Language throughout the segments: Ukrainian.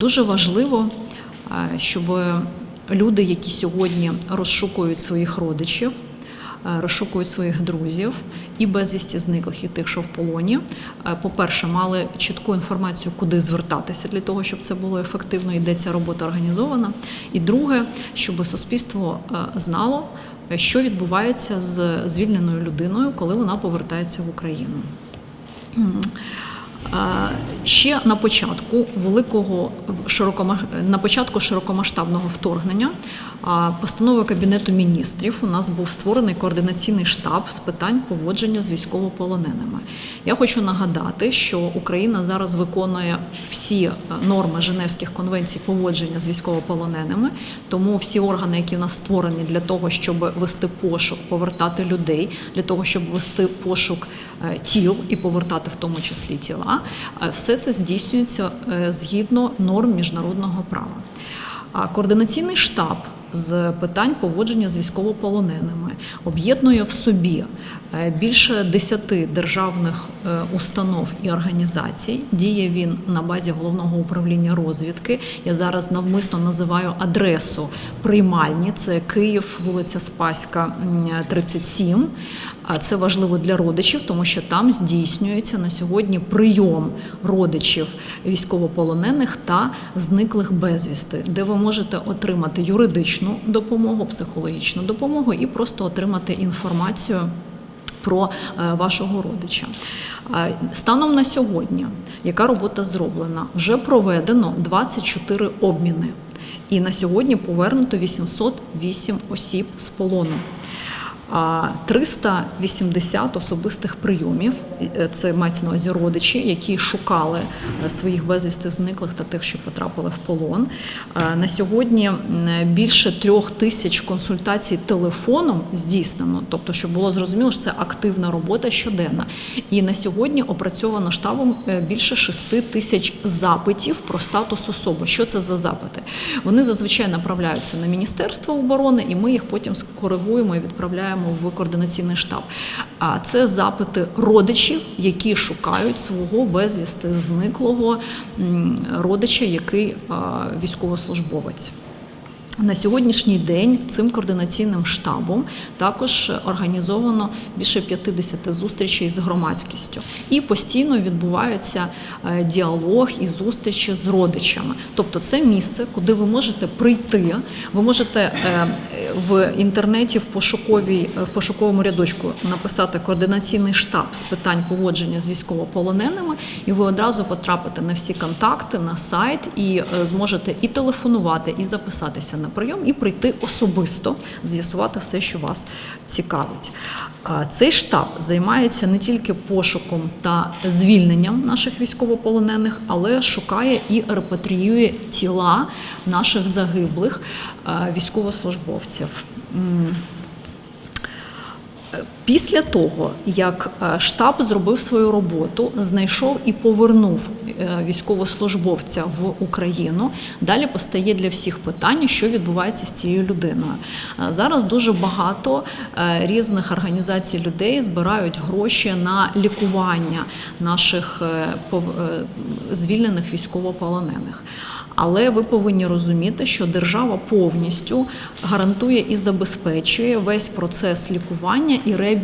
Дуже важливо, е, щоб люди, які сьогодні розшукують своїх родичів, е, розшукують своїх друзів і безвісті зниклих, і тих, що в полоні, е, по-перше, мали чітку інформацію, куди звертатися для того, щоб це було ефективно і де ця робота організована. І друге, щоб суспільство знало, що відбувається з звільненою людиною, коли вона повертається в Україну. Ще на початку великого на початку широкомасштабного вторгнення а, постановою Кабінету міністрів у нас був створений координаційний штаб з питань поводження з військовополоненими. Я хочу нагадати, що Україна зараз виконує всі е, норми Женевських конвенцій поводження з військовополоненими, тому всі органи, які в нас створені для того, щоб вести пошук, повертати людей, для того, щоб вести пошук е, тіл і повертати в тому числі тіла, все це здійснюється е, згідно норм міжнародного права. Координаційний штаб з питань поводження з військовополоненими об'єднує в собі е, більше десяти державних е, установ і організацій. Діє він на базі головного управління розвідки. Я зараз навмисно називаю адресу приймальні. Це Київ, вулиця Спаська, м, 37. А це важливо для родичів, тому що там здійснюється на сьогодні прийом родичів військовополонених та зниклих безвісти, де ви можете отримати юридичну допомогу, психологічну допомогу і просто отримати інформацію. Про е, вашого родича станом на сьогодні, яка робота зроблена, вже проведено 24 обміни, і на сьогодні повернуто 808 осіб з полону. А 380 особистих прийомів е, це мається на увазі родичі, які шукали е, своїх безвісти зниклих та тих, що потрапили в полон. На сьогодні більше трьох тисяч консультацій телефоном здійснено, тобто, щоб було зрозуміло, що це активна робота щоденна. І на сьогодні опрацьовано штабом е, більше 6 тисяч запитів про статус особи. Що це за запити? Вони зазвичай направляються на Міністерство оборони, і ми їх потім скоригуємо і відправляємо в координаційний штаб. А це запити родичів, які шукають свого безвісти зниклого родича, який військовослужбовець. На сьогоднішній день цим координаційним штабом також організовано більше 50 зустрічей з громадськістю, і постійно відбувається е, діалог і зустрічі з родичами. Тобто, це місце, куди ви можете прийти. Ви можете е, в інтернеті в пошуковій в пошуковому рядочку написати координаційний штаб з питань поводження з військовополоненими, і ви одразу потрапите на всі контакти на сайт і е, зможете і телефонувати, і записатися на прийом, і прийти особисто, з'ясувати все, що вас цікавить. Цей штаб займається не тільки пошуком та звільненням наших військовополонених, але шукає і репатріює тіла наших загиблих військовослужбовців. Після того, як е, штаб зробив свою роботу, знайшов і повернув е, військовослужбовця в Україну, далі постає для всіх питання, що відбувається з цією людиною. Е, Зараз дуже багато різних організацій людей збирають гроші на лікування наших звільнених військовополонених. Але ви повинні розуміти, що держава повністю гарантує і забезпечує весь процес лікування і реабілітації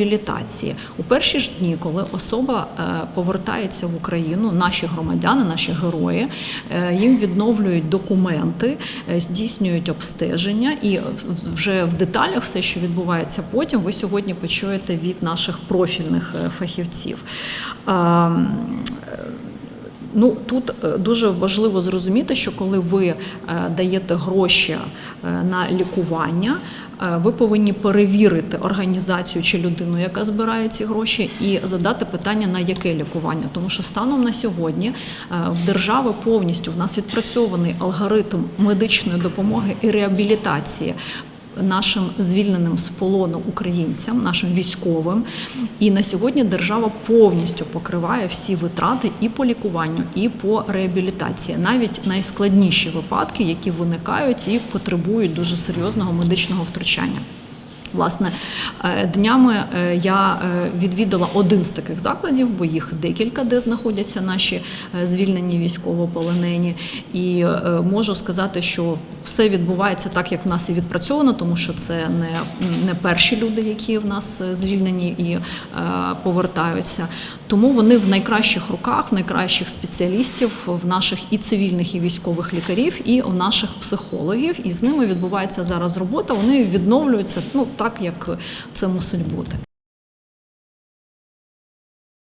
у перші ж дні, коли особа е, повертається в Україну, наші громадяни, наші герої, е, їм відновлюють документи, е, здійснюють обстеження, і вже в деталях все, що відбувається потім, ви сьогодні почуєте від наших профільних фахівців. Ну тут дуже важливо зрозуміти, що коли ви даєте гроші на лікування, ви повинні перевірити організацію чи людину, яка збирає ці гроші, і задати питання на яке лікування. Тому що станом на сьогодні е, в держави повністю в нас відпрацьований алгоритм медичної допомоги і реабілітації нашим звільненим з полону українцям, нашим військовим. І на сьогодні держава повністю покриває всі витрати і по лікуванню, і по реабілітації, навіть найскладніші випадки, які виникають і потребують дуже серйозного медичного втручання. Власне, е, днями е, я е, відвідала один з таких закладів, бо їх декілька, де знаходяться наші звільнені військовополонені. І можу сказати, що все відбувається так, як в нас і відпрацьовано, тому що це не, не перші люди, які в нас е, звільнені і е, повертаються. Тому вони в найкращих руках, в найкращих спеціалістів, в наших і цивільних, і військових лікарів, і в наших психологів. І з ними відбувається зараз робота. Вони відновлюються ну так, як це мусить бути.